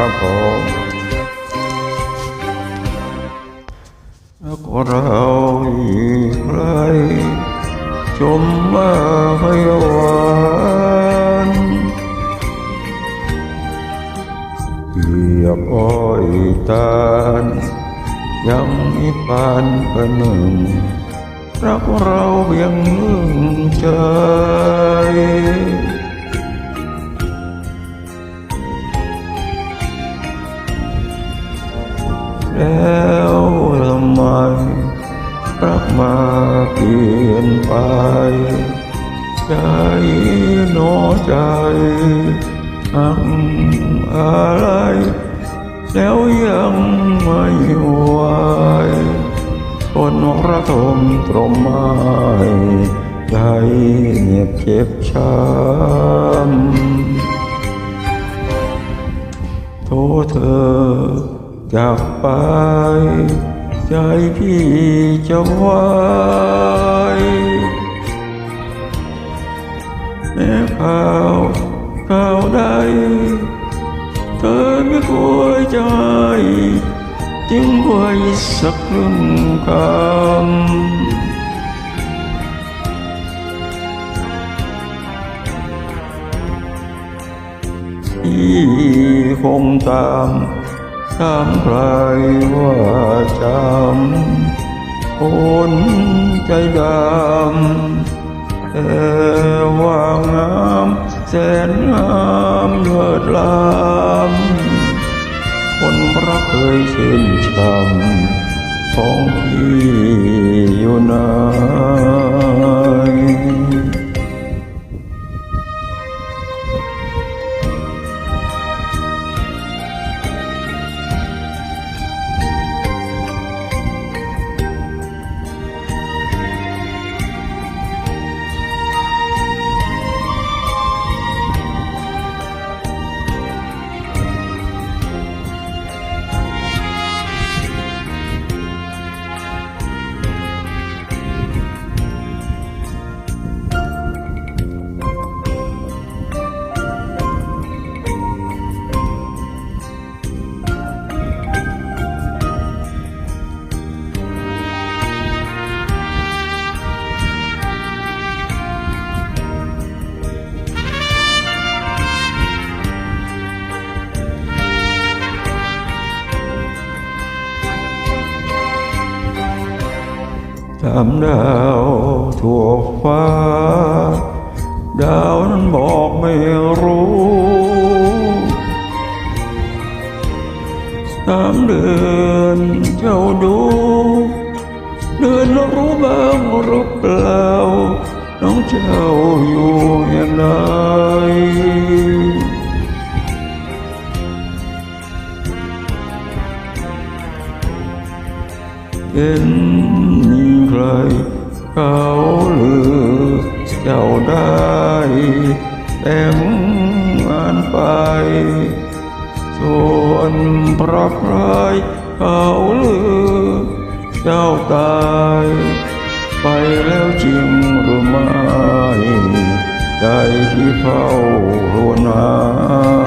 ครับผมแล้วก็เราอีกใครชมมาให้วานเหยียบอ้อยตาลยังมีปานประหนึ่งรักเราเพียงหนึ่งใจ แล้วทำไมรักมาเปลี่ยนไป ใจหนอใจหักอะไร แล้วยังไม่ไหวคนระทมตรมไม้ใจเงียบเจ็บช้ำโทษเธอ จากไปใจพี่จะไหวแม้ข่าวข่าวใด เธอไม่ควรใจ จึงไว้สักครึ่งคำที่คงตาม ตามใครว่าจำคนใจดำแต่ว่างามแสนงามเลิศล้ำคนรักเคยชื่นชำของพี่อยู่นา มดาวทั่วฟ้าดาวนั้นบอกไม่รู้ตามเดือนเจ้าดูเดือนรู้บ้างหรือเปล่าน้องเจ้าอยู่อย่างไร เห็นมีใครเขาลือเจ้าได้แต่งงานไป ส่วนพระพรายเขาลือเจ้าตาย ไปแล้วจริงหรือไม่ใจที่เฝ้ารวนหา